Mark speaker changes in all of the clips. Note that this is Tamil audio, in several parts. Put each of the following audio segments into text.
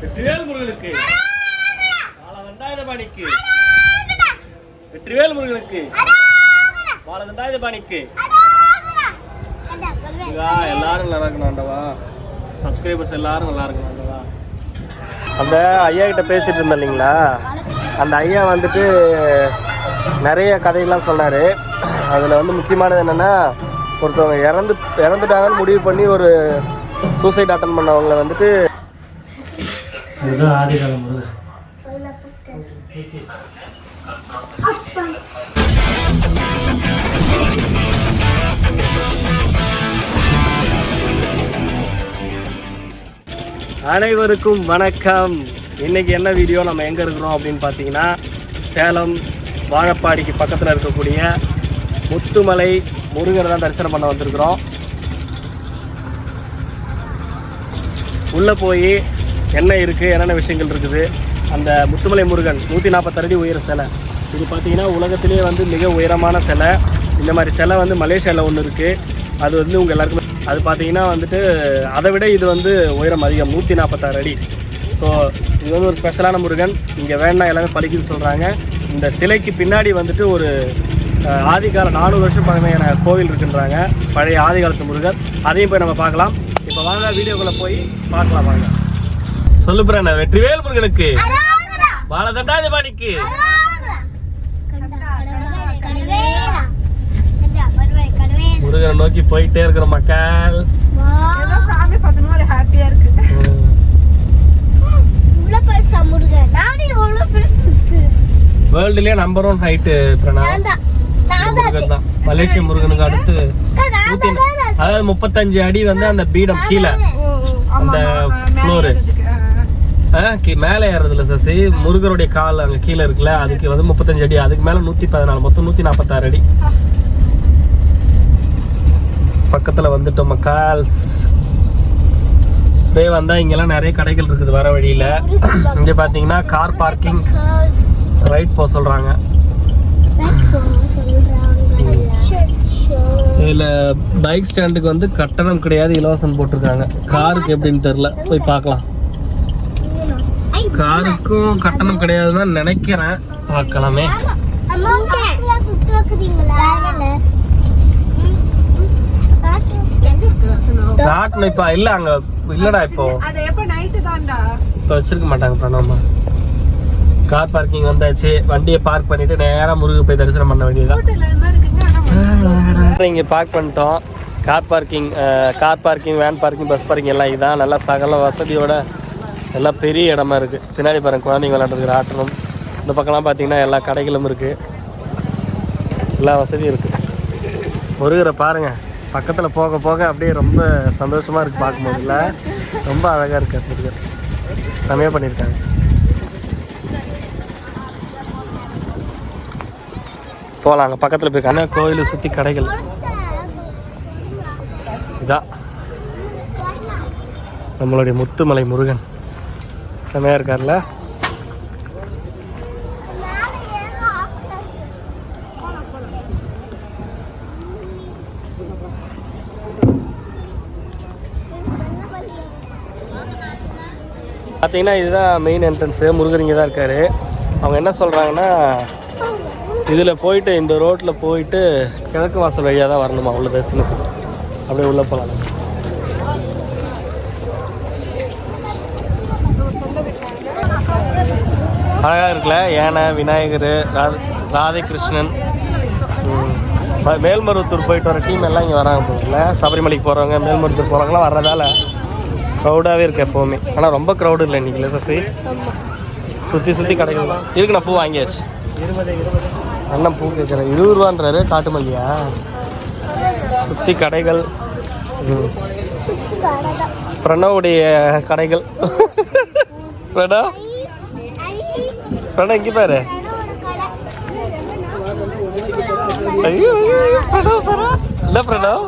Speaker 1: வெற்றிவேல் முருகனுக்கு பாணிக்கு வெற்றிவேல் முருகனுக்கு வாழ பாணிக்கு எல்லாரும் நல்லா இருக்கணும் ஆண்டவா. சப்ஸ்கிரைபர்ஸ் எல்லாரும் நல்லா இருக்கணும் ஆண்டவா. அந்த ஐயா கிட்ட பேசிட்டு இருந்தேன் இல்லைங்களா? அந்த ஐயா வந்துட்டு நிறைய கதைகள்லாம் சொன்னார் அதில் வந்து முக்கியமானது என்னென்னா ஒருத்தவங்க இறந்து இறந்துட்டாங்கன்னு முடிவு பண்ணி ஒரு சூசைட் அட்டன் பண்ணவங்களை வந்துட்டு இதுதான் ஆதிகால முருகர் அனைவருக்கும் வணக்கம். இன்னைக்கு என்ன வீடியோ நம்ம எங்கே இருக்கிறோம் அப்படின்னு பார்த்தீங்கன்னா சேலம் வாழப்பாடிக்கு பக்கத்தில் இருக்கக்கூடிய முத்துமலை முருகர் தான் தரிசனம் பண்ண வந்திருக்கிறோம். உள்ளே போய் என்ன இருக்குது என்னென்ன விஷயங்கள் இருக்குது அந்த முத்துமலை முருகன் நூற்றி நாற்பத்தாறு அடி உயர சிலை. இது பார்த்தீங்கன்னா உலகத்திலேயே வந்து மிக உயரமான சிலை. இந்த மாதிரி சிலை வந்து மலேசியாவில் ஒன்று இருக்குது அது வந்து உங்கள் எல்லாருக்குமே அது பார்த்தீங்கன்னா வந்துட்டு அதை விட இது வந்து உயரம் அதிகம் நூற்றி நாற்பத்தாறு அடி. ஸோ இது வந்து ஒரு ஸ்பெஷலான முருகன். இங்கே வேணா எல்லாமே பலிக்குன்னு சொல்கிறாங்க இந்த சிலைக்கு பின்னாடி வந்துட்டு ஒரு ஆதிகால நானூறு வருஷம் பழமையான கோவில் இருக்குன்றாங்க. பழைய ஆதிகாலத்து முருகர். அதையும் போய் நம்ம பார்க்கலாம். இப்போ வாங்க வீடியோக்குள்ளே போய் பார்க்கலாம் வாங்க. சொல்லு பிரண வெற்றிவேல் முருகனுக்கு பாலதண்டாதிபாணிக்கு. முருகனை நோக்கி போயிட்டே இருக்கிற மக்கள்.
Speaker 2: ஏதோ சாமி பார்த்தோன்னா ஒரு ஹாப்பியா இருக்கு.
Speaker 1: வேர்ல்டுலயே நம்பர் ஒன் ஹைட்டு பிரணா முருகன் தான். மலேசிய முருகனுக்கு அடுத்து அதாவது முப்பத்தஞ்சு அடி வந்து அந்த பீடம் கீழே. அந்த floor. மேலே ஏறதுல சசி முருகருடைய கால் அங்க கீழே இருக்குல்ல அதுக்கு வந்து முப்பத்தஞ்சு அடி அதுக்கு மேல நூத்தி பதினாலு மொத்தம் நூத்தி நாற்பத்தாறு அடி. பக்கத்துல வந்துட்டோம் மக்கால்ஸ் அப்படியே வந்தா இங்கெல்லாம் நிறைய கடைகள் இருக்குது வர வழியில. இங்க பாத்தீங்கன்னா கார் பார்க்கிங் ரைட் போக சொல்றாங்க. இதுல பைக் ஸ்டாண்டுக்கு வந்து கட்டணம் கிடையாது இலவசம் போட்டிருக்காங்க. காருக்கு எப்படின்னு தெரியல போய் பார்க்கலாம். காருக்கும் கட்டணம் கிடையாதுன்னு நினைக்கிறேன். பார்க்கலாமே. காட்டணும் இப்ப இல்ல அங்க இல்லடா இப்போ.
Speaker 2: இப்ப
Speaker 1: இப்போ வச்சிருக்க மாட்டாங்க பிரணாமா. கார் பார்க்கிங் வந்தாச்சு. வண்டியை பார்க் பண்ணிட்டு நேரா முருகு போய் தரிசனம் பண்ண வேண்டியதுதான்.
Speaker 2: இங்க
Speaker 1: இங்கே பார்க் பண்ணிட்டோம். Car parking car parking van parking bus parking எல்லாம் இதான். நல்லா சகல வசதியோட எல்லாம் பெரிய இடமா இருக்குது பின்னாடி பாருங்கள் குழந்தைங்க விளையாண்டுருக்கிற ஆட்டணும். இந்த பக்கம்லாம் பார்த்தீங்கன்னா எல்லா கடைகளும் இருக்குது எல்லா வசதியும் இருக்குது முருகரை பாருங்கள் பக்கத்தில் போக போக அப்படியே ரொம்ப சந்தோஷமாக இருக்குது பார்க்கும்போது. இல்லை ரொம்ப அழகாக இருக்குது முருகர் செம்மையாக பண்ணியிருக்காங்க. போகலாம் அங்கே பக்கத்தில் போய் கண்ணா கோயிலை சுற்றி கடைகள். இதான் நம்மளுடைய முத்துமலை முருகன். செமையாக இருக்கார்ல? பார்த்தீங்கன்னா இதுதான் மெயின் என்ட்ரன்ஸு முருகரிங்க தான் இருக்கார். அவங்க என்ன சொல்கிறாங்கன்னா இதில் போயிட்டு இந்த ரோட்டில் போயிட்டு கிழக்கு வாசல் வழியாக தான் வரணுமா? உள்ள தரிசனத்துக்கு. அப்படியே உள்ளே போகலாம் அழகாக இருக்குல்ல? யானை விநாயகர் ராத ராதை கிருஷ்ணன் ம். ம- மேல்மருவத்தூர் போயிட்டு வர டீம் எல்லாம் இங்கே வராங்க போகல சபரிமலைக்கு போகிறவங்க மேல்மருவத்தூர் போகிறவங்களாம் வர்றதால க்ரௌடாகவே இருக்கு எப்போவுமே. ஆனால் ரொம்ப க்ரௌடு இல்லை இன்றைக்கி இல்லை சசி சுற்றி சுற்றி கடைகள் தான். இருக்கு நான் பூ வாங்கியாச்சு. அண்ணன் பூ கேட்குறேன் இருபது ரூபான்றாரு காட்டு மல்லியா சுற்றி கடைகள். பிரணவுடைய கடைகள். பிரணவ்? படம் இங்கே பாரு. ஐயோ ஐயோ, படம் என்ன பிரணவ்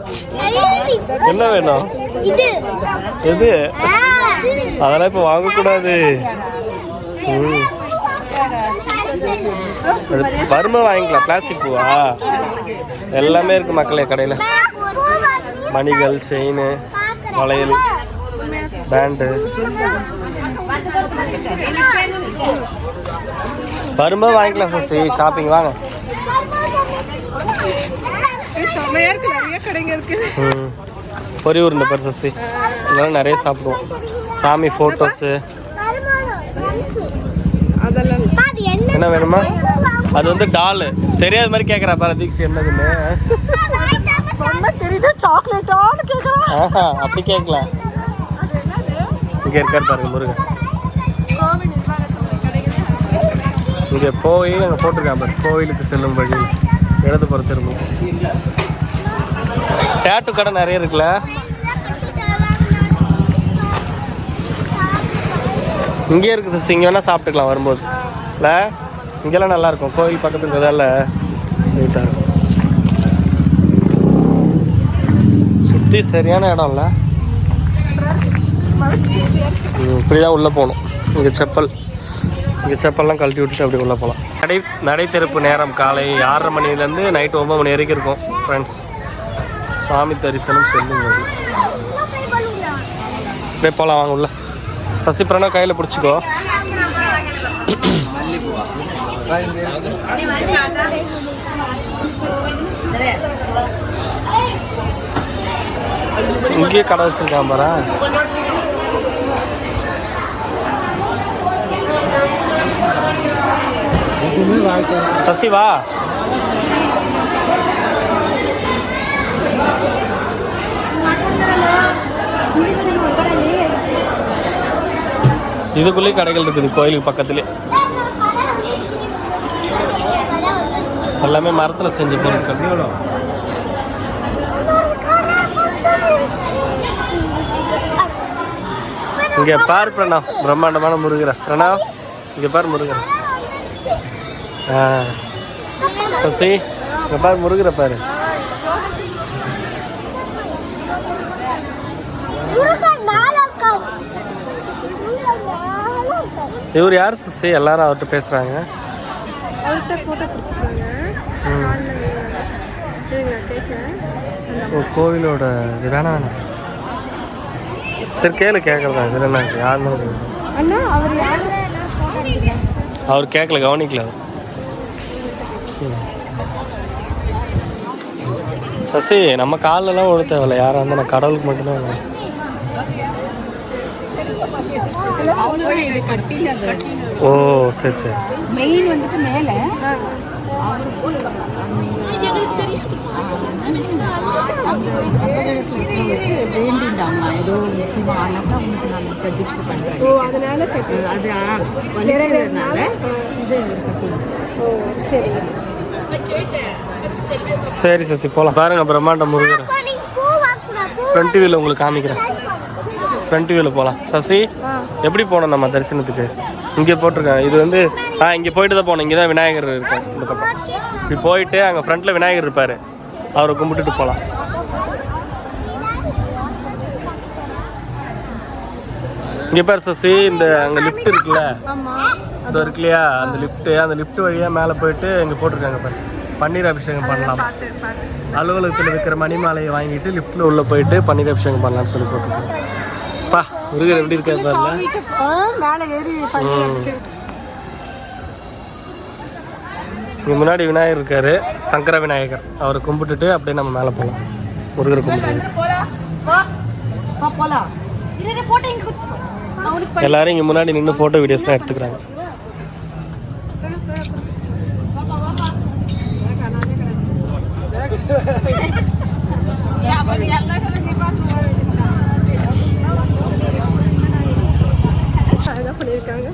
Speaker 1: என்ன வேணும்? எது? அதெல்லாம் இப்போ வாங்கக்கூடாது. ம். அது வாங்கிக்கலாம் பிளாஸ்டிக் பூவா? எல்லாமே இருக்கு மக்களே கடையில். மணிகள் செயின் வளையல் பேண்டு வரும்போது வாங்கிக்கலாம் சசி ஷாப்பிங் வாங்க. பொரி உருண்டை பாரு சசி. இதெல்லாம் நிறைய சாப்பிடுவோம். சாமி ஃபோட்டோஸு. என்ன வேணுமா? அது வந்து டாலு தெரியாத மாதிரி கேட்குறா பாரு தீக்ஷி என்னதுன்னு. அப்படி கேட்கலாம் இங்கே இருக்கார் பாருங்க முருகன்
Speaker 2: கோவில் நிர்வாகத்துறை கடைகள்
Speaker 1: இங்கே போய் அங்கே போட்டிருக்காங்க பாரு. கோவிலுக்கு செல்லும் வழி. இடது புறம் திரும்பும். டேட்டு கடை நிறைய இருக்குல்ல? இங்கே இருக்குது சிஸ் இங்கே வேணால் சாப்பிட்டுக்கலாம் வரும்போது. இல்லை? இங்கெல்லாம் நல்லாயிருக்கும் கோவில் பக்கத்துல இருக்கிறதால நீட்டாக இருக்கும். சுற்றி சரியான இடம் இல்லை? இப்படி தான் உள்ளே போகணும். இங்கே செப்பல். இங்கே செப்பல்லாம் கழட்டி விட்டுட்டு அப்படி உள்ளே போகலாம். நடை நடை திறப்பு நேரம் காலை ஆறரை மணிலேருந்து நைட்டு ஒம்பது மணி வரைக்கும் இருக்கும் ஃப்ரெண்ட்ஸ் சுவாமி தரிசனம் செல்லும் வழி அப்படியே போகலாம் வாங்க உள்ள. சசி பிரணவ் கையில் பிடிச்சிக்கோ. இங்கேயே கடை வச்சிருக்கான் பாரா சசி வா. இதுக்குள்ளேயே கடைகள் இருக்குது கோயிலுக்கு பக்கத்துலேயே எல்லாமே மரத்தில் செஞ்ச பொருட்கள். இங்கே பார் பிரணாஸ் பிரம்மாண்டமான முருகரை. பிரணவ் இங்கே பார் முருகரை. ஆ. சசி இங்கே பார் முருகரை பாரு. இவர் யார் சசி? எல்லாரும் அவர்கிட்ட பேசுகிறாங்க கோவிலோட இது வேணாம் வேணாம் சரி கேளு கேட்குறதா இது என்ன யாருன்னு
Speaker 2: அண்ணா அவர்
Speaker 1: கேட்கல கவனிக்கல. சசி நம்ம கால்லலாம் விழ தேவையில்ல யாராக இருந்தால் நான் கடவுளுக்கு மட்டும்தான் விழுவேன்.
Speaker 3: இது கட்டினது
Speaker 1: ஓ சரி சரி
Speaker 3: மெயின் வந்துட்டு மேல வேண்டிட்டாங்களா ஏதோ நான் பிரதிஷ்டை
Speaker 2: ஓ அதனால
Speaker 3: அது வலிச்சதுனால இது
Speaker 2: ஓ சரி
Speaker 1: சரி சசி போகலாம் பாருங்க பிரம்மாண்ட முருகர். ஃப்ரண்ட் வியூவில் உங்களுக்கு காமிக்கிறேன். ஃப்ரண்ட் வியூவில் போகலாம் சசி எப்படி போனோம் நம்ம தரிசனத்துக்கு? இங்கே போட்டிருக்காங்க. இது வந்து ஆ இங்கே போயிட்டு தான் போகணும் இங்கே தான் விநாயகர் இருக்கார். இந்த பக்கம். இப்படி போயிட்டு அங்கே ஃப்ரண்ட்டில் விநாயகர் இருப்பார். அவரை கும்பிட்டுட்டு போகலாம் இங்கே பாரு சசி இந்த அங்கே லிஃப்ட் இருக்குல்ல?
Speaker 2: ஆமா
Speaker 1: இது இருக்கு இல்லையா அந்த லிஃப்ட்டு அந்த லிஃப்ட் வழியாக மேலே போயிட்டு இங்கே போட்டிருக்காங்க பாரு. பன்னீர் அபிஷேகம் பண்ணலாம். அலுவலகத்தில் விற்கிற மணிமாலையை வாங்கிட்டு லிஃப்ட்டில் உள்ளே போயிட்டு பன்னீர் அபிஷேகம் பண்ணலாம்னு சொல்லி போட்டிருக்காங்க பா முருகர் எப்படி இருக்காரு
Speaker 2: அபிஷேகம்.
Speaker 1: இங்கே முன்னாடி விநாயகர் இருக்காரு சங்கர விநாயகர். அவரை கும்பிட்டுட்டு அப்படியே நம்ம மேலே போகலாம் முருகரை கும்பிட்டு
Speaker 3: போலாம்
Speaker 1: எல்லாரும் இங்கே முன்னாடி நின்று ஃபோட்டோ வீடியோஸ்லாம் எடுத்துக்கிறாங்க.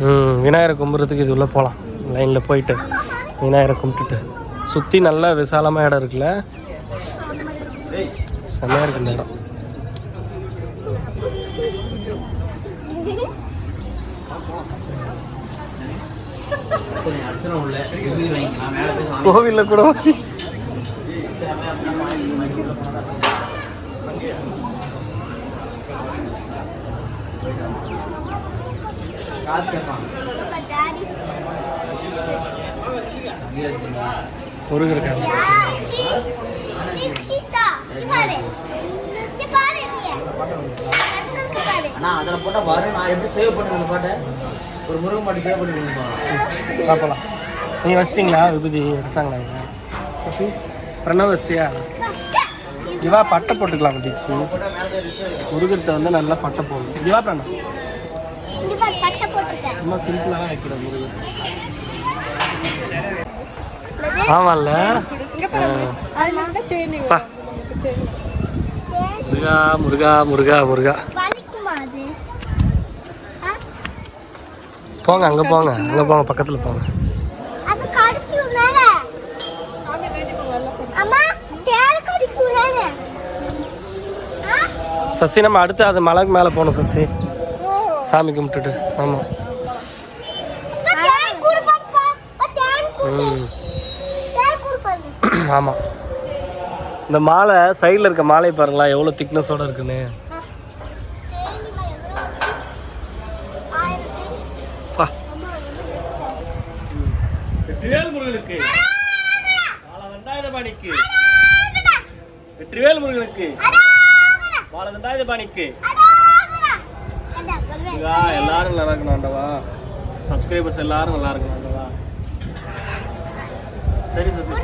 Speaker 1: ம் விநாயகரை கும்பிட்றதுக்கு இது உள்ளே போகலாம் லைனில் போயிட்டு விநாயகரை கும்பிட்டுட்டு. சுற்றி நல்லா விசாலமாக இடம் இருக்குல்ல? செம்மையாக இருக்கு இந்த இடம். கோவிலில் கூட முருகர் இருக்காங்க
Speaker 4: அண்ணா அதில் போட்டால் பாரு. நான் எப்படி சேவ் அந்த பாட்டை? ஒரு முருகன் பாட்டு சேவ் பண்ணிருக்கேன்ப்பா
Speaker 1: பார்ப்பலாம் நீங்கள் வச்சிட்டிங்களா? விபூதி வச்சிட்டாங்களா? பிரணவ் வச்சிட்டியா? இவா பட்டை போட்டுக்கலாம் தீப்ஸு முருகத்தை வந்து நல்லா பட்டை போடணும். இவா பிரணவ். சும்மா சிம்பிளாக வைக்கிறேன் முருகன். ஆமாம்ல முருகா முருகா முருகா முருகா. போங்க அங்கே போங்க அங்கே போங்க பக்கத்தில் போங்க. சசி நம்ம அடுத்து அது மலைக்கு மேலே போகணும் சசி. சாமி கும்பிட்டுட்டு. ஆமாம் ஆமாம் இந்த மாலை சைடில் இருக்க மாலை பாருங்களா எவ்வளோ திக்னஸோட இருக்குன்னு பா வெற்றிவேல் முருகனுக்கு பாணிக்கு வெற்றிவேல் முருகனுக்கு வாழதண்டாயுத பாணிக்கு எல்லாரும் நல்லா இருக்கணும் ஆண்டவா. சப்ஸ்கிரைபர்ஸ் எல்லாரும் நல்லா இருக்கணும் ஆண்டவா. சரி சசி போ.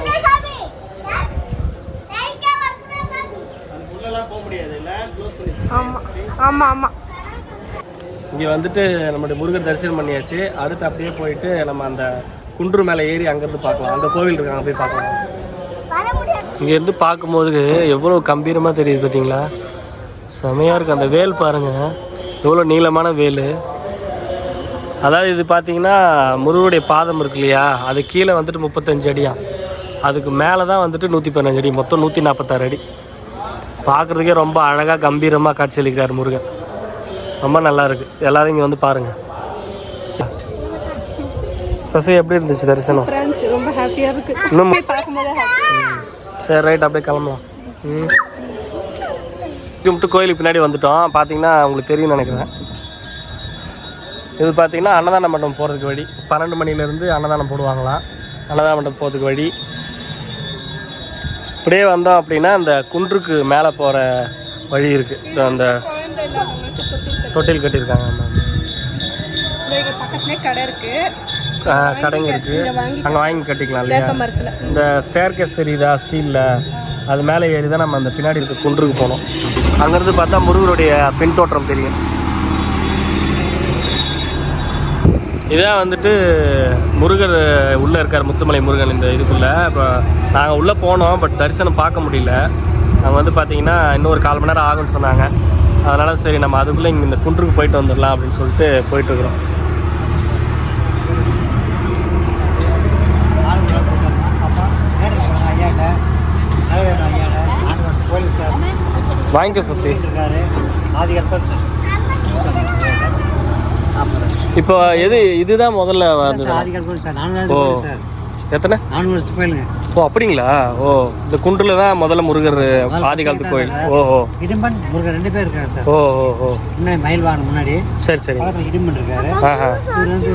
Speaker 1: அதுக்குள்ளெல்லாம் போக முடியாது இல்லை? க்ளோஸ் பண்ணி
Speaker 2: ஆமா ஆமா ஆமா.
Speaker 1: இங்கே வந்துட்டு நம்மளுடைய முருகர் தரிசனம் பண்ணியாச்சு. அடுத்து அப்படியே போயிட்டு நம்ம அந்த குன்று மேலே ஏறி அங்கேருந்து பார்க்கலாம். அந்த கோவில் இருக்கு அங்கே போய் பார்க்கலாம். இங்கேருந்து பார்க்கும்போது எவ்வளோ கம்பீரமாக தெரியுது பார்த்தீங்களா செமையாக இருக்குது அந்த வேல் பாருங்கள் எவ்வளோ நீளமான வேல். அதாவது இது பார்த்தீங்கன்னா முருகனுடைய பாதம் இருக்கு இல்லையா? அது கீழே வந்துட்டு முப்பத்தஞ்சு அடியா? அதுக்கு மேலே தான் வந்துட்டு நூற்றி பதினஞ்சு அடி. மொத்தம் நூற்றி நாற்பத்தாறு அடி. பார்க்குறதுக்கே ரொம்ப அழகாக கம்பீரமாக காட்சியளிக்கிறார் முருகன். ரொம்ப நல்லா இருக்கு. எல்லாரும் இங்கே வந்து பாருங்க. சசி எப்படி இருந்துச்சு தரிசனம்?
Speaker 2: ரொம்ப ஹாப்பியா இருக்கு.
Speaker 1: இன்னும். சரி ரைட் அப்படியே கிளம்பலாம். ம். கும்பிட்டு கோயிலுக்கு பின்னாடி வந்துட்டோம். பார்த்தீங்கன்னா உங்களுக்கு தெரியும்னு நினைக்கிறேன். இது பார்த்தீங்கன்னா அன்னதான மண்டபம் போகிறதுக்கு வழி. பன்னெண்டு மணிலேருந்து அன்னதானம் போடுவாங்களாம். அன்னதான மண்டபம் போகிறதுக்கு வழி. இப்படியே வந்தோம் அப்படின்னா அந்த குன்றுக்கு மேலே போகிற வழி இருக்குது அந்த
Speaker 2: தொட்டில் கட்டி-
Speaker 1: தொட்டில் கட்டியிருக்காங்க.
Speaker 2: கடை இருக்கு.
Speaker 1: ஆ, கடைங்க இருக்குது அங்கே வாங்கி கட்டிக்கலாம் இல்லையா? இந்த ஸ்டேர் கேஸ் தெரியுதா ஸ்டீலில் அது மேலே ஏறி தான் நம்ம அந்த பின்னாடி இருக்க குன்றுக்கு போனோம் அங்கேருந்து பார்த்தா முருகருடைய பின்தோற்றம் தெரியும். இதான் வந்துட்டு முருகர் உள்ளே இருக்கார் முத்துமலை முருகன் இந்த இதுக்குள்ளே. இப்போ நாங்கள் உள்ளே போனோம் பட் தரிசனம் பார்க்க முடியல. அவங்க வந்து பார்த்தீங்கன்னா இன்னும் ஒரு கால் மணி நேரம் ஆகும்னு சொன்னாங்க. அதனால் சரி நம்ம அதுக்குள்ளே இங்கே இந்த குன்றுக்கு போயிட்டு வந்துடலாம் அப்படின்னு சொல்லிட்டு போயிட்டுருக்குறோம் வாங்கிக்கோ சசி. இப்போ எது இதுதான் முதல்ல ஓ. எத்தனை? ஓ அப்படிங்களா? ஓ இந்த குன்றுல தான் முதல்ல முருகர் ஆதி காலத்து கோயில். ஓ ஓ.
Speaker 4: இடும்பன் முருகன் ரெண்டு பேர் இருக்காங்க சார்
Speaker 1: ஓ ஓ ஓ.
Speaker 4: முன்னாடி மயில்வாகனம் முன்னாடி.
Speaker 1: சரி சரி.
Speaker 4: இடும்பன் இருக்காரு.
Speaker 1: ஆஹா.
Speaker 4: இவர் வந்து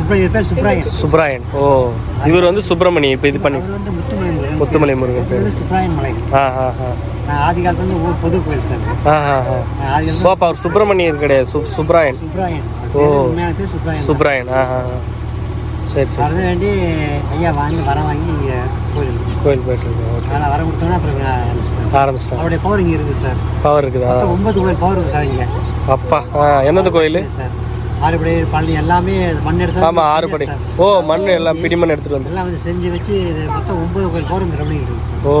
Speaker 4: சுப்ராயன்.
Speaker 1: சுப்ராயன். ஓ இவர் வந்து சுப்பிரமணி இப்போ இது பண்ணி.
Speaker 4: முத்துமலை முருகன்
Speaker 1: பேர்.
Speaker 4: சுப்ராயன் மலை.
Speaker 1: ஆ ஆ
Speaker 4: ஆதி காலத்துல வந்து ஊர் பொது கோயில் சார்
Speaker 1: ஆ ஆ ஆ.
Speaker 4: நான் ஆதி
Speaker 1: ஓ
Speaker 4: காலத்துல
Speaker 1: அப்போ அவர் சுப்பிரமணியர் கிடையாது. சு சுப்ராயன்.
Speaker 4: சுப்ராயன்.
Speaker 1: ஓ.
Speaker 4: சுப்ராயன்
Speaker 1: சுப்ராயன். ஆ ஆ ஆ. சரி சரி
Speaker 4: அதை வேண்டி ஐயா வாங்கி வர வாங்கி இங்கே கோயில்
Speaker 1: கோயில் போயிட்டு இருக்கோம். ஓகே.
Speaker 4: அதனால் வர கொடுத்தோன்னா அப்புறம் ஆரம்பிச்சிட்டேன் அவருடைய பவர் இங்கே இருக்குது சார்.
Speaker 1: பவர் இருக்குதா?
Speaker 4: ஒன்பது கோயில் பவர் இருக்குது சார் இங்கே.
Speaker 1: அப்பா ஆ எந்தெந்த கோயில்?
Speaker 4: சார். ஆறுபடை பழனி எல்லாமே மண் எடுத்து
Speaker 1: ஆமாம் ஆறுபடை. ஓ மண் எல்லாம் பிடிமண் எடுத்துகிட்டு வந்து.
Speaker 4: எல்லாம் வந்து செஞ்சு வச்சு இது மொத்தம் ஒன்பது கோயில் பவர் இந்த இருக்குது சார்.
Speaker 1: ஓ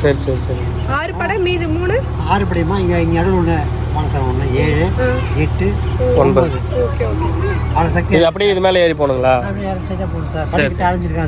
Speaker 1: சரி சரி சரி.
Speaker 2: ஆறு படம் மீது மூணு?
Speaker 4: ஆறுபடைமா இங்கே இங்கே நடுவில் ஒன்று சார் ஒன்று ஏழு எட்டு
Speaker 1: ஒன்பது. இது அப்படியே இது மேலே ஏறி போகணுங்களா?
Speaker 4: போகும் சார்.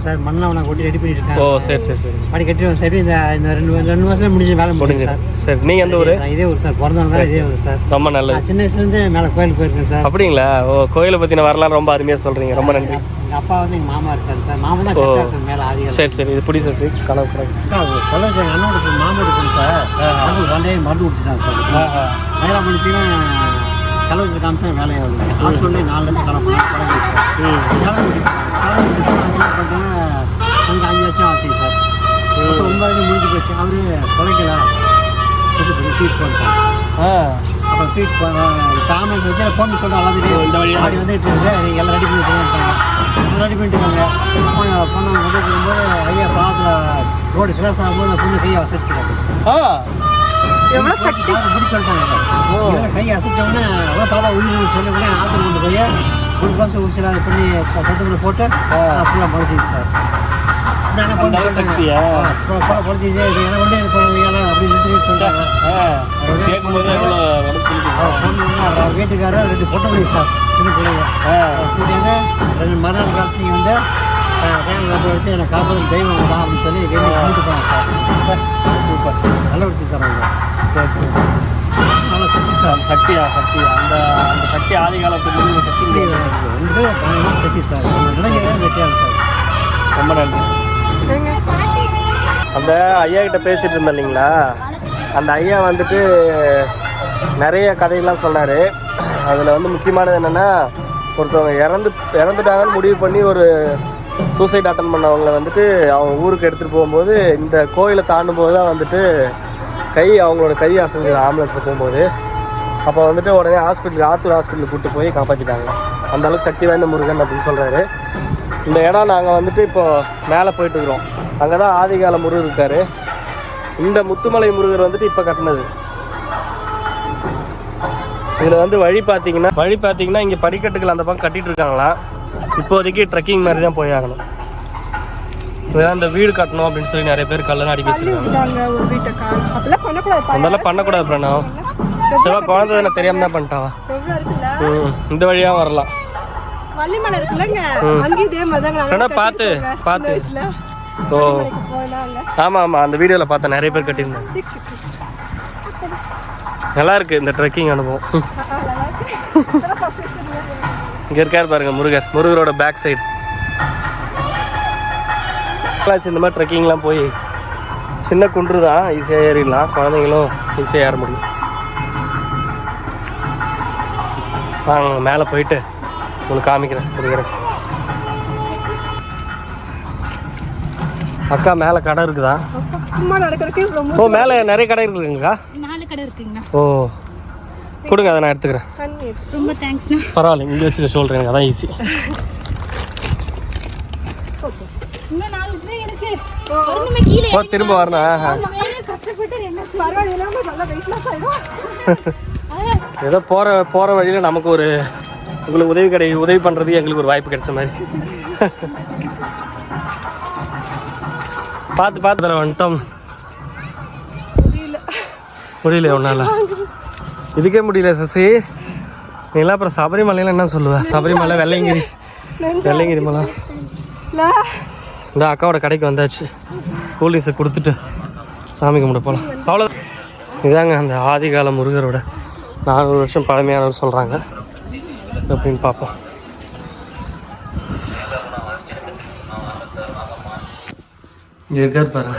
Speaker 4: சார் மண்ணெலாம் நான் கொட்டி ரெடி பண்ணிட்டு
Speaker 1: ஓ சரி சரி சரி.
Speaker 4: படி கட்டிடுவோம் சார். இந்த இந்த ரெண்டு ரெண்டு மாதத்துல முடிஞ்ச வேலை முடிஞ்சு. சார்.
Speaker 1: சரி நீங்கள் எந்த ஊர்?
Speaker 4: நான் இதே ஊர் சார். பிறந்தவங்க தான் இதே ஊர் சார்.
Speaker 1: ரொம்ப நல்லது.
Speaker 4: நான் சின்ன வயசுலேருந்து மேலே கோயிலுக்கு போயிருக்கேன் சார்.
Speaker 1: அப்படிங்களா? ஓ கோயிலை பற்றின வரலாறு ரொம்ப அருமையாக சொல்கிறீங்க ரொம்ப நன்றி.
Speaker 4: எங்கள் அப்பா வந்து எங்கள் மாமா இருக்காரு சார். மாமா தான் சார் மேலே ஆதிகள்
Speaker 1: சரி சரி. இது பிடி சசி கனவு கனவு
Speaker 4: சொல்ல சார். அண்ணோட மாமாவோட பொண்ணு சார். அது ஒன்றே மருந்து குடிச்சிட்டாங்க சார். நேரம் முடிச்சுன்னா கலவரத்தில் காமிச்சா வேலையை வருது. ஆட்டோலே நாலு லட்சம் கலப்பு பழகி சார். பண்ணிட்டேன்னா கொஞ்சம் அஞ்சு லட்சம் ஆச்சு சார். மொத்தம் ஒன்பது முடிஞ்சு போச்சு. அவரு செத்து போய் தூக்கிட்டு போட்டாங்க
Speaker 1: ஆ.
Speaker 4: அப்புறம் தூக்கிட்டு போகிறாங்க காமெண்ட் வச்சு பொண்ணு
Speaker 1: இந்த
Speaker 4: அல்லாது
Speaker 1: வழியா?
Speaker 4: ஆடி வந்துட்டு இருக்குது நீங்கள் எல்லாம் ரெடி பண்ணி எல்லாம் ரெடி பண்ணிட்டுருக்காங்க பொண்ணு பொண்ணு வந்து போகும்போது ஐயா பாத்தில் ரோடு கிராஸ் ஆகும்போது அந்த பொண்ணு கையை அசைச்சிருக்காங்க
Speaker 1: ஆ.
Speaker 2: எவ்வளோ சக்தி?
Speaker 4: இப்படி சொல்லிட்டாங்க இவங்க கையை அசைச்ச உடனே அவ்வளோ பாப்பா உயிர் சொன்ன உடனே ஆத்திரம் கொண்டு போய் ஒரு வருஷம் ஒரு சில அதை பண்ணி சொத்துக்குள்ள போட்டு ஃபுல்லாக முளைச்சிச்சு சார். வீட்டுக்காரர் ரெண்டு பொட்டை சார் சின்ன பிள்ளைங்க. ரெண்டு மறுநாள் கழிச்சு இங்க வந்து கட்டு வச்சு என்னை காப்பதில் தெய்வம் தான் அப்படின்னு சொல்லி வேண்டி கூப்பிட்டு போனாங்க சார்.
Speaker 1: சூப்பர்.
Speaker 4: நல்ல வச்சு சார் அவங்க.
Speaker 1: சரி சரி
Speaker 4: நல்லா சார்
Speaker 1: சக்தியா அந்த அந்த சக்தி ஆதி காலத்தில் சக்தி
Speaker 4: சார் சார்
Speaker 1: ரொம்ப நன்றி அந்த ஐயா கிட்ட பேசிட்டு இருந்தேன் இல்லைங்களா? அந்த ஐயா வந்துட்டு நிறைய கதைகள்லாம் சொன்னார் அதில் வந்து முக்கியமானது என்னென்னா ஒருத்தவங்க இறந்து இறந்துட்டாங்கன்னு முடிவு பண்ணி ஒரு சூசைட் அட்டன் பண்ணவங்களை வந்துட்டு அவங்க ஊருக்கு எடுத்துகிட்டு போகும்போது இந்த கோயிலை தாண்டும் போது தான் வந்துட்டு கை அவங்களோட கை அசைஞ்சது ஆம்புலன்ஸில் போகும்போது அப்போ வந்துட்டு உடனே ஹாஸ்பிட்டல் ஆத்தூர் ஹாஸ்பிட்டலுக்கு கூப்பிட்டு போய் காப்பாற்றிட்டாங்க அந்த அளவுக்கு சக்தி வாய்ந்த முருகன் அப்படின்னு சொல்கிறாரு இந்த இடம் நாங்கள் வந்துட்டு இப்போ மேலே போயிட்டுருக்குறோம் அங்கே தான் ஆதிகால முருகர் இருக்கார். இந்த முத்துமலை முருகர் வந்துட்டு இப்போ கட்டினது. இதில் வந்து வழி பார்த்தீங்கன்னா வழி பார்த்தீங்கன்னா இங்கே படிக்கட்டுகள் அந்த பக்கம் கட்டிகிட்டு இருக்காங்களா இப்போதைக்கு ட்ரெக்கிங் மாதிரி தான் போய் ஆகணும் இதான் இந்த வீடு கட்டணும் அப்படின்னு சொல்லி நிறைய பேர் கல்லெல்லாம் அடிக்க வச்சிருக்காங்க.
Speaker 2: அப்பெல்லாம் பண்ணக்கூடாது
Speaker 1: பிரணவ். சிவா குழந்தை தானே தெரியாம தான் பண்ணிட்டாவா? ம் இந்த வழியாக வரலாம்.
Speaker 2: வள்ளிமலை இருக்குல்லங்க. அங்கேயும் இதே மாதிரி
Speaker 1: பார்த்து பார்த்து. ஓ. ஆமாம் ஆமாம் அந்த வீடியோவில் பார்த்தேன் நிறைய பேர் கட்டியிருந்தாங்க. நல்லா இருக்கு இந்த ட்ரெக்கிங் அனுபவம். இங்கே இருக்கார் பாருங்க முருகர் முருகரோட பேக் சைடு இந்த மாதிரி ட்ரெக்கிங்லாம் போய் சின்ன குன்று தான் ஈஸியாக ஏறிடலாம். குழந்தைங்களும் ஈஸியாக ஏற முடியும். வாங்க மேலே போயிட்டு உங்களுக்கு காமிக்கிறேன் முருகரை அக்கா மேலே கடை இருக்குதா? ஓ மேலே நிறைய கடை இருக்குங்களா
Speaker 3: நாலு கடை இருக்குங்கண்ணா.
Speaker 1: ஓ கொடுங்க அதை நான் எடுத்துக்கிறேன்.
Speaker 3: ரொம்ப தேங்க்ஸ்ண்ணா
Speaker 1: பரவாயில்ல இங்கே வச்சு சொல்கிறேன் எனக்கு அதான் ஈஸி
Speaker 3: இன்னும் நாலு பேர் இருக்கு வரணுமே கீழே
Speaker 1: ஓ திரும்ப வரணும் ஏதோ போகிற போகிற வழியில் நமக்கு ஒரு உங்களுக்கு உதவி கிடை உதவி பண்ணுறது எங்களுக்கு ஒரு வாய்ப்பு கிடைச்ச மாதிரி. பார்த்து பார்த்து தர வந்துட்டோம். முடியல ஒன்றால் இதுக்கே முடியல சசி. நீலாம் அப்புறம் சபரிமலையில் என்ன சொல்லுவ? சபரிமலை வெள்ளையங்கிரி. வெள்ளையங்கிரி மலை. இந்த அக்காவோட கடைக்கு வந்தாச்சு. கூல்ட்ரிங்ஸை கொடுத்துட்டு சாமி கும்பிட போகலாம் அவ்வளோ இதாங்க அந்த ஆதிகால முருகரோட நானூறு வருஷம் பழமையானவர் சொல்கிறாங்க அப்படின்னு பார்ப்போம். இங்கே இருக்கார் பாருங்க.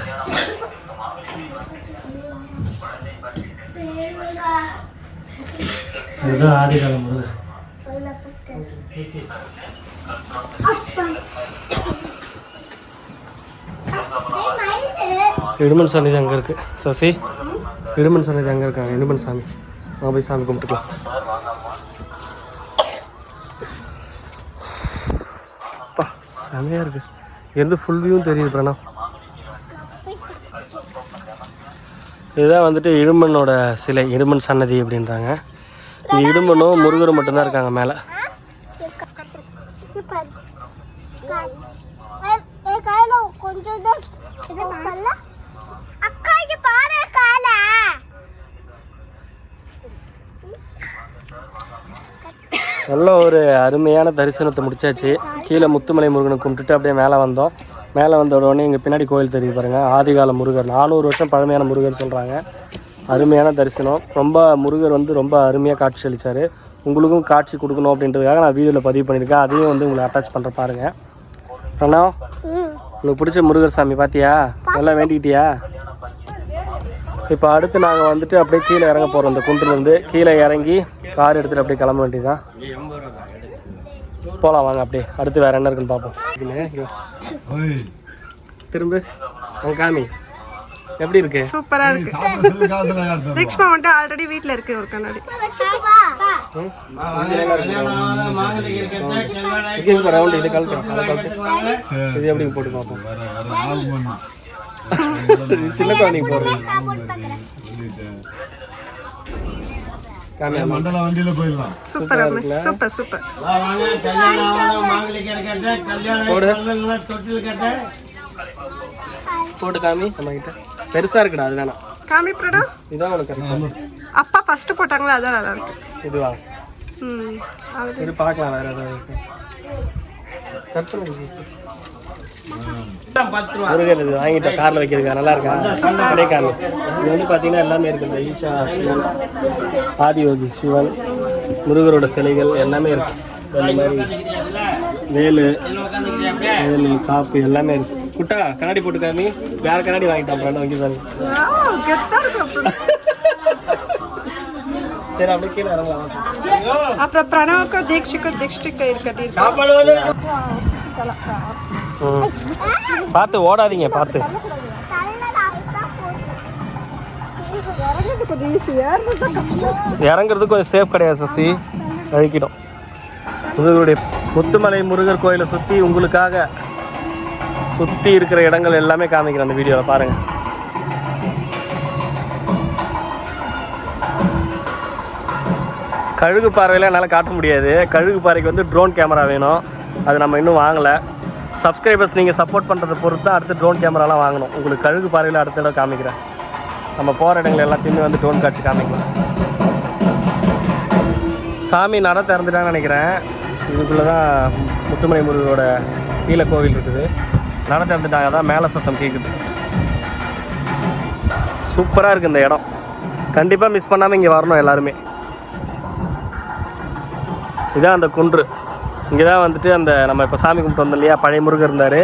Speaker 1: இதுதான் ஆதிகால முருகர். இடுமன் சன்னதி அங்கே இருக்கு. சசி இடுமன் சன்னதி அங்கே இருக்காங்க. இடுமன் சாமி. அங்கே போய் சாமி கும்பிட்டுக்கலாம். அப்பா செமையாக இருக்கு. இங்கேருந்து ஃபுல் வியூவும் தெரியுது பிரணவ். இதுதான் வந்துட்டு இடுமனோட சிலை இடுமன் சன்னதி அப்படின்றாங்க. இடுமனும் முருகரும் மட்டும்தான் இருக்காங்க மேலே
Speaker 5: என் கையில கொஞ்சம் தான் இருக்குல்ல? அக்கா இங்க பாரு கால
Speaker 1: நல்ல ஒரு அருமையான தரிசனத்தை முடிச்சாச்சு. கீழே முத்துமலை முருகனை கும்பிட்டுட்டு அப்படியே மேலே வந்தோம். மேலே வந்த உடனே இங்கே பின்னாடி கோயில் தெரியுது பாருங்க. ஆதிகால முருகர். நானூறு வருஷம் பழமையான முருகர் சொல்கிறாங்க அருமையான தரிசனம். ரொம்ப முருகர் வந்து ரொம்ப அருமையாக காட்சி அளித்தார் உங்களுக்கும் காட்சி கொடுக்கணும் அப்படின்றதுக்காக நான் வீடியோவில் பதிவு பண்ணியிருக்கேன். அதையும் வந்து உங்களை அட்டாச் பண்ணுற பாருங்க. பிரணவ் உனக்கு பிடிச்ச முருகர் சாமி பார்த்தியா நல்லா வேண்டிக்கிட்டியா? இப்போ அடுத்து நாங்கள் வந்துட்டு அப்படியே கீழே இறங்க போகிறோம் இந்த குன்றுலேருந்து கீழே இறங்கி கார் எடுத்துகிட்டு அப்படியே கிளம்ப வேண்டியதுதான். போகலாம் வாங்க அப்படியே. அடுத்து வேறு என்ன இருக்குன்னு பார்ப்போம். திரும்ப. அங்கே காமி எப்படி இருக்கு?
Speaker 2: சூப்பரா இருக்கு. தீக்ஷ்மா வந்துட்டு ஆல்ரெடி வீட்ல இருக்கு ஒரு கண்ணாடி.
Speaker 1: இது எப்படி போட்டு பார்ப்போம்? சின்ன குழந்தைங்க அம்மா.
Speaker 6: மண்டல வண்டியில போயிடலாம்.
Speaker 2: சூப்பர் சூப்பர் சூப்பர்
Speaker 1: போடு. போட்டு காமி நம்ம கிட்ட. பெருசா இருக்குடா அது வேணாம்.
Speaker 2: காமி ப்ரடா
Speaker 1: இதான் உனக்கு.
Speaker 2: அப்பா ஃபர்ஸ்ட் போட்டாங்களா? அதான் நல்லா இருக்கு.
Speaker 1: இதுவா?
Speaker 2: ம்
Speaker 1: இது பார்க்கலாம் வேற ஏதாவது கட் முருகன் இது வாங்கிட்டோம் கார்ல வைக்கிறதுக்கா? நல்லா இருக்கா? கடை கார்ல இது வந்து பாத்தீங்கன்னா எல்லாமே இருக்கு இந்த ஈஷா சிவன் ஆதியோகி சிவன் முருகரோட சிலைகள் எல்லாமே இருக்கு. இந்த மாதிரி வேலு வேலு காப்பு எல்லாமே இருக்கு. குட்டா கண்ணாடி போட்டு காமி வேற கண்ணாடி வாங்கிட்டோம் ஃப்ரெண்ட் வாங்கி. பாருங்க
Speaker 2: வாவ் கெத்தா இருக்கு அப்புறம்.
Speaker 1: சரி அப்படியே கீழே இறங்கலாம்.
Speaker 2: அப்புறம் பிரணவுக்கும் தீக்ஷிக்கும் திக்ஷ்டிக்கு இருக்கட்டி.
Speaker 1: பார்த்து ஓடாதீங்க பார்த்து. இறங்குறது கொஞ்சம் சேஃப் கிடையாது சசி. அழிக்கிடும் முருகருடைய முத்துமலை முருகர் கோயிலை சுற்றி உங்களுக்காக சுற்றி இருக்கிற இடங்கள் எல்லாமே காமிக்கிறேன் அந்த வீடியோவில் பாருங்கள் கழுகு பார்வையில் என்னால் காட்ட முடியாது. கழுகு பாறைக்கு வந்து ட்ரோன் கேமரா வேணும். அது நம்ம இன்னும் வாங்கலை. சப்ஸ்கிரைபர்ஸ் நீங்கள் சப்போர்ட் பண்ணுறதை பொறுத்து தான் அடுத்து ட்ரோன் கேமராலாம் வாங்கணும். உங்களுக்கு கழுகு பார்வையில் அடுத்த இடம் காமிக்கிறேன். நம்ம போகிற இடங்கள் எல்லாத்தையுமே வந்து ட்ரோன் காட்சி காமிக்கலாம். சாமி நட திறந்துட்டான்னு நினைக்கிறேன். இதுக்குள்ளே தான் முத்துமலை முருகனோட கீழே கோவில் இருக்குது. நட திறந்துட்டாங்க தான் மேலே சத்தம் கேட்குது சூப்பராக இருக்குது இந்த இடம். கண்டிப்பாக மிஸ் பண்ணாமல் இங்கே வரணும் எல்லாருமே. இதான் அந்த குன்று. இங்கே தான் வந்துட்டு அந்த நம்ம இப்போ சாமி கும்பிட்டு வந்தோம் இல்லையா? பழைய முருகர் இருந்தார்.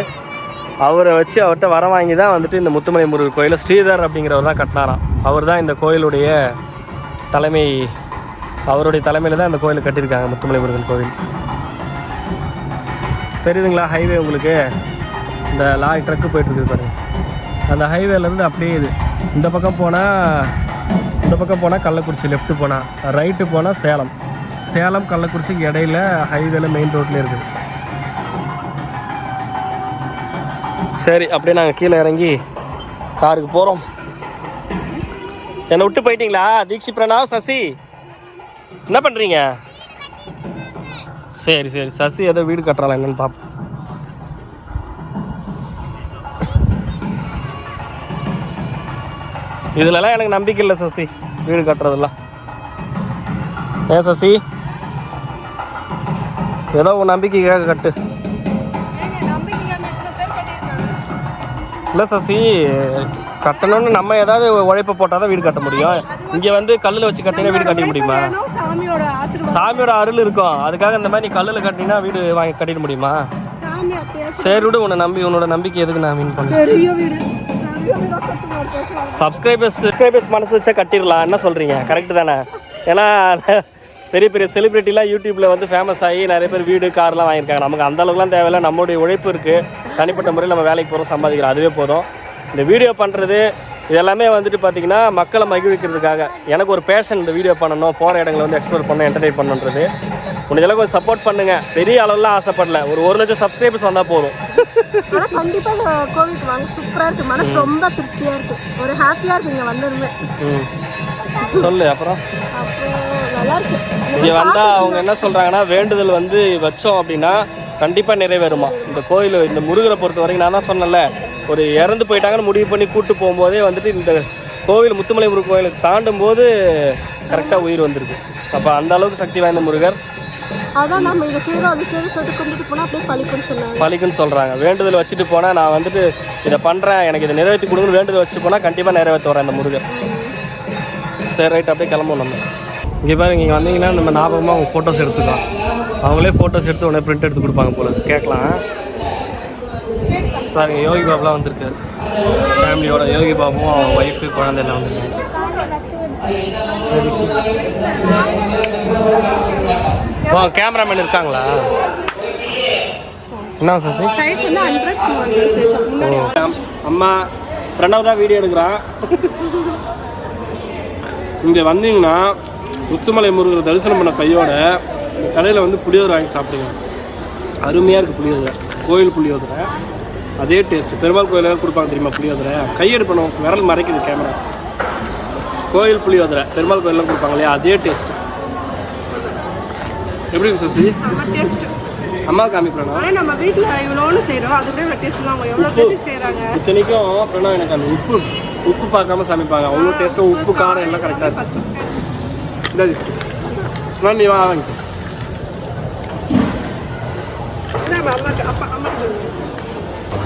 Speaker 1: அவரை வச்சு அவர்கிட்ட வர வாங்கி தான் வந்துட்டு இந்த முத்துமலை முருகர் கோயிலை ஸ்ரீதர் அப்படிங்கிறவர் தான் கட்டினாராம். அவர் தான் இந்த கோயிலுடைய தலைமை அவருடைய தலைமையில் தான் இந்த கோயில் கட்டியிருக்காங்க முத்துமலை முருகன் கோவில். தெரியுதுங்களா? ஹைவே உங்களுக்கு? இந்த லாரி ட்ரக்கு போயிட்டுருக்குது பாருங்க. அந்த ஹைவேலேருந்து அப்படியே இது. இந்த பக்கம் போனால் இந்த பக்கம் போனால் கள்ளக்குறிச்சி லெஃப்ட்டு போனால் ரைட்டு போனால் சேலம். சேலம் கள்ளக்குறிச்சிக்கு இடையில ஹைவேல மெயின் ரோட்டில் இருக்குது. சரி அப்படியே நாங்கள் கீழே இறங்கி காருக்கு போகிறோம் என்னை விட்டு போயிட்டீங்களா? தீக்ஷி பிரணாவ் சசி. என்ன பண்ணுறீங்க சரி சரி. சசி ஏதோ வீடு கட்டுறாளா என்னன்னு பார்ப்போம் இதுலலாம் எனக்கு நம்பிக்கை இல்லை சசி. வீடு கட்டுறதெல்லாம். ஏன் சசி? ஏதோ உன் நம்பிக்கைக்காக கட்டு. இல்லை சசி கட்டணும்னு நம்ம ஏதாவது உழைப்பு போட்டால் தான் வீடு கட்ட முடியும். இங்கே வந்து கல்லில் வச்சு கட்டினா வீடு கட்டிக்க முடியுமா?
Speaker 2: சாமியோட
Speaker 1: அருள் இருக்கும். அதுக்காக இந்த மாதிரி நீ கல்லில் கட்டினா வீடு வாங்கி கட்டிட முடியுமா? சரி விடு உன்னை நம்பி உன்னோட நம்பிக்கை எதுக்கு நான் மீன் பண்ணேன்? சப்ஸ்கிரைபர்ஸ் சப்ஸ்கிரைபர்ஸ் மனசு வச்சா கட்டிடலாம். என்ன சொல்கிறீங்க கரெக்டு தானே. ஏன்னா பெரிய பெரிய செலிப்ரிட்டிலாம் யூடியூப்பில் வந்து ஃபேமஸ் ஆகி நிறைய பேர் வீடு கார்லாம் வாங்கியிருக்காங்க. நமக்கு அந்த அளவுக்குலாம் தேவையில்லை. நம்மளுடைய உழைப்பு இருக்குது தனிப்பட்ட முறையில் நம்ம வேலைக்கு போகிறோம் சம்பாதிக்கிறோம். அதுவே போதும். இந்த வீடியோ பண்ணுறது இதெல்லாமே வந்துட்டு பார்த்தீங்கன்னா மக்களை மகிழ்விக்கிறதுக்காக. எனக்கு ஒரு பேஷன் இந்த வீடியோ பண்ணணும் போகிற இடங்களை வந்து எக்ஸ்ப்ளோர் பண்ண என்டர்டைன் பண்ணுன்றது முடிஞ்சளவுக்கு கொஞ்சம் சப்போர்ட் பண்ணுங்கள் பெரிய அளவுலாம் ஆசைப்படல. ஒரு ஒரு லட்சம் சப்ஸ்கிரைபர்ஸ் வந்தால் போதும்.
Speaker 2: ஆனா கண்டிப்பா இந்த கோவிலுக்கு வாங்க சூப்பரா இருக்கு. மனசு ரொம்ப திருப்தியா இருக்கு. ஒரு ஹாப்பியா இருக்கு இங்க
Speaker 1: ம். சொல்லு அப்புறம்
Speaker 2: அப்புறம் நல்லா இருக்கு.
Speaker 1: இங்கே வந்தால் அவங்க என்ன சொல்கிறாங்கன்னா வேண்டுதல் வந்து வச்சோம் அப்படின்னா கண்டிப்பாக நிறைவேறுமா. இந்த கோயில் இந்த முருகரை பொறுத்த வரைக்கும் நான் தான் சொன்னேன்ல ஒரு இறந்து போயிட்டாங்கன்னு முடிவு பண்ணி கூட்டு போகும்போதே வந்துட்டு இந்த கோவில் முத்துமலை முருகன் கோயிலுக்கு தாண்டும் போது கரெக்டாக உயிர் வந்திருக்கு. அப்போ அந்த அளவுக்கு சக்தி வாய்ந்த முருகர்.
Speaker 2: அதான் நம்ம இதை செய்யறோம் அது செய்யறோம் சொல்லிட்டு கும்பிட்டு போனா அப்படியே பழிக்கும்னு சொன்னாங்க.
Speaker 1: பழிக்குன்னு சொல்கிறாங்க வேண்டுதல் வச்சுட்டு போனால் நான் வந்துட்டு இதை பண்ணுறேன் எனக்கு இதை நிறைவேற்றி கொடுங்கன்னு வேண்டுதல் வச்சுட்டு போனால் கண்டிப்பாக நிறைவேற்ற வரேன் அந்த முருகர். சரி ரைட் அப்படியே கிளம்புவோம் நம்ம. இங்கே பாருங்க இங்கே வந்தீங்கன்னா நம்ம ஞாபகமாக அவங்க ஃபோட்டோஸ் எடுத்துக்கலாம். அவங்களே ஃபோட்டோஸ் எடுத்து உடனே பிரிண்ட் எடுத்து கொடுப்பாங்க போல கேட்கலாம். பாருங்க யோகி பாபுலாம் வந்திருக்காரு. ஃபேமிலியோட யோகி பாபுவும் அவங்க ஒய்ஃபு குழந்தை எல்லாம் வந்திருக்காங்க. ஓ கேமராமேன் இருக்காங்களா? என்ன சசி. அம்மா பிரணவ் தான் வீடியோ எடுக்கிறான் இங்கே வந்தீங்கன்னா முத்துமலை முருகர் தரிசனம் பண்ண கையோட கடையில் வந்து புளியோதரை வாங்கி சாப்பிடுங்க அருமையாக இருக்குது புளியோதரை. கோயில் புளியோதரை. அதே டேஸ்ட் பெருமாள் கோயிலில் கொடுப்பாங்க தெரியுமா புளியோதரை? கையெடு பண்ணுவோம் விரல் மறைக்குது கேமரா கோயில் புளியோதரை. பெருமாள் கோயிலெலாம் கொடுப்பாங்க இல்லையா? அதே டேஸ்ட் எப்படி இருக்கு சசி?
Speaker 2: டேஸ்ட்
Speaker 1: அம்மா
Speaker 2: ஆனா நம்ம வீட்ல இவ்வளோன்னு செய்றோம். அது கூட டேஸ்ட் தான் அவங்க எவ்வளவு பேருக்கு செய்றாங்க?
Speaker 1: இத்தனைக்கும் பிரணவ் எனக்கு அந்த உப்பு உப்பு பார்க்காம சமைப்பாங்க. அவ்வளோ டேஸ்ட்டாக உப்பு காரம் எல்லாம் கரெக்டாக இருக்கும் நீ வா வாங்க
Speaker 2: அம்மாக்கு அப்பா அம்மாக்கு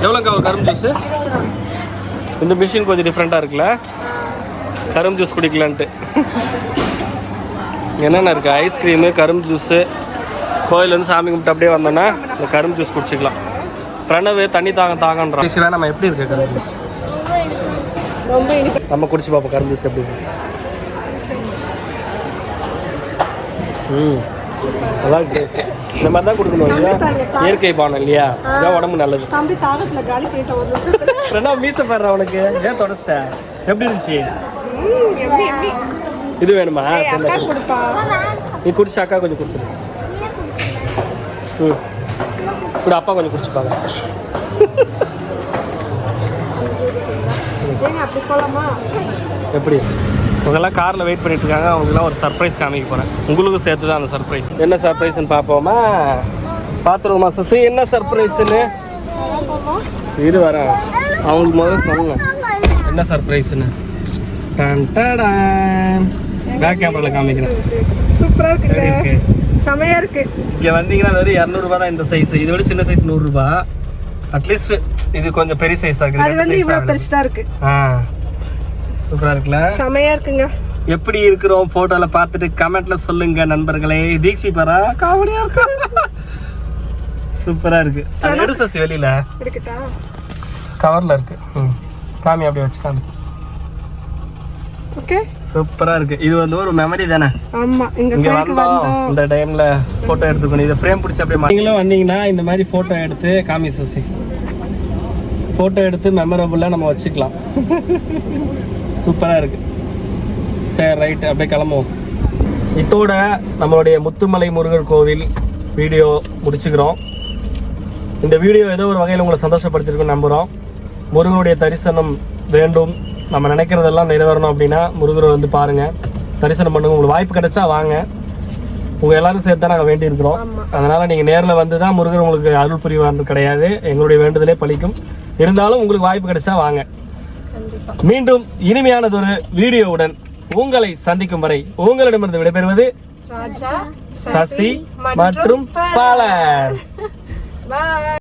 Speaker 1: எவ்வளோக்கா ஒரு கரும்பு ஜூஸு இந்த மிஷின் கொஞ்சம் டிஃப்ரெண்ட்டாக இருக்குல்ல? கரும்பு ஜூஸ் குடிக்கலான்ட்டு. என்னென்ன இருக்குது ஐஸ்கிரீமு கரும்பு ஜூஸு கோயிலேருந்து சாமி கும்பிட்டு அப்படியே வந்தோன்னா இந்த கரும்பு ஜூஸ் குடிச்சிக்கலாம். பிரணவு தண்ணி தாங்க தாங்கன்றான். நம்ம எப்படி இருக்கு ஜூஸ்
Speaker 2: இனிப்பு.
Speaker 1: நம்ம குடிச்சு பார்ப்போம் கரும்பு ஜூஸ் எப்படி இருக்கு. ம். நல்லா டேஸ்ட் இந்த மாதிரி தான் கொடுக்கணும் இல்லையா? இயற்கை பானம் இல்லையா? இதான் உடம்பு நல்லது.
Speaker 2: தம்பி தாகத்துல காலி போயிட்ட ஒரு நிமிஷத்துல.
Speaker 1: ரெண்டா மீச பாடுற அவனுக்கு ஏன் தொடச்சிட்ட? எப்படி இருந்துச்சு? இது வேணுமா? சரி நீ குடிச்சு அக்கா கொஞ்சம் கொடுத்துரு. ம். கூட அப்பா கொஞ்சம் குடிச்சுப்பாங்க எப்படி? இவங்கெல்லாம் காரில் வெயிட் பண்ணிட்டு இருக்காங்க அவங்களுக்குலாம் ஒரு சர்ப்ரைஸ் காமிக்க போகிறேன் உங்களுக்கும் சேர்த்து தான் அந்த சர்ப்ரைஸ் என்ன சர்ப்ரைஸ்னு பார்ப்போமா? பார்த்துருவோமா சசி. என்ன சர்ப்ரைஸ்ன்னு இது வரேன். அவங்களுக்கு முதல்ல சொல்லுங்க. என்ன சர்ப்ரைஸ்ன்னு டன் டடான். பேக் கேமராவில் காமிக்கிறேன்.
Speaker 2: சூப்பரா இருக்குங்க
Speaker 1: எப்படி இருக்கு
Speaker 2: செமையா இருக்கு.
Speaker 1: இங்கே வந்தீங்கன்னா வெறும் இரநூறுபா தான் இந்த சைஸ் இதை விட சின்ன சைஸ் நூறுரூபா. அட்லீஸ்ட் இது கொஞ்சம் பெரிய சைஸாக இருக்குது.
Speaker 2: அது வந்து இவ்வளவு பெருசுதான் இருக்கு.
Speaker 1: ஆ. சூப்பராக இருக்குல்ல?
Speaker 2: செமையா இருக்குங்க.
Speaker 1: எப்படி இருக்கிறோம்? போட்டோல பார்த்துட்டு கமெண்ட்ல சொல்லுங்க நண்பர்களே. தீக்ஷி பாரா? காமெடியா இருக்கும் சூப்பரா இருக்கு. எடு சசி வெளியில. கவர்ல இருக்கு. ம். காமி அப்படியே வச்சு காமி
Speaker 2: ஓகே.
Speaker 1: சூப்பரா இருக்கு. இது வந்து ஒரு மெமரி தானே?
Speaker 2: ஆமா. இங்க
Speaker 1: வந்தோம். இந்த டைம்ல போட்டோ எடுத்துக்கணும். இதை ஃப்ரேம் பிடிச்சி அப்படியே நீங்களும் வந்தீங்கன்னா இந்த மாதிரி போட்டோ எடுத்து காமி சசி. போட்டோ எடுத்து மெமரபுளா நம்ம வச்சுக்கலாம். சூப்பரா இருக்கு. சரி ரைட் அப்படியே கிளம்புவோம். இதோட நம்மளுடைய முத்துமலை முருகர் கோவில் வீடியோ முடிச்சுக்கிறோம். இந்த வீடியோ ஏதோ ஒரு வகையில் உங்களை சந்தோஷப்படுத்திருக்குன்னு நம்புகிறோம் முருகனுடைய தரிசனம் வேண்டும். நம்ம நினைக்கிறதெல்லாம் நிறைவேறணும் அப்படின்னா முருகரை வந்து பாருங்கள் தரிசனம் பண்ணுங்க. உங்களுக்கு வாய்ப்பு கிடைச்சா வாங்க. உங்கள் எல்லாரும் சேர்த்து தான் நாங்கள் வேண்டியிருக்கிறோம். அதனால் நீங்கள் நேரில் வந்து தான் முருகர் உங்களுக்கு அருள் புரிவார் கிடையாது. எங்களுடைய வேண்டுதலே பலிக்கும் இருந்தாலும் உங்களுக்கு வாய்ப்பு கிடைச்சா வாங்க. மீண்டும் இனிமையானதொரு வீடியோவுடன் உங்களை சந்திக்கும் வரை உங்களிடமிருந்து விடைபெறுவது
Speaker 2: ராஜா
Speaker 1: சசி மற்றும் பாலர்
Speaker 2: பாய்.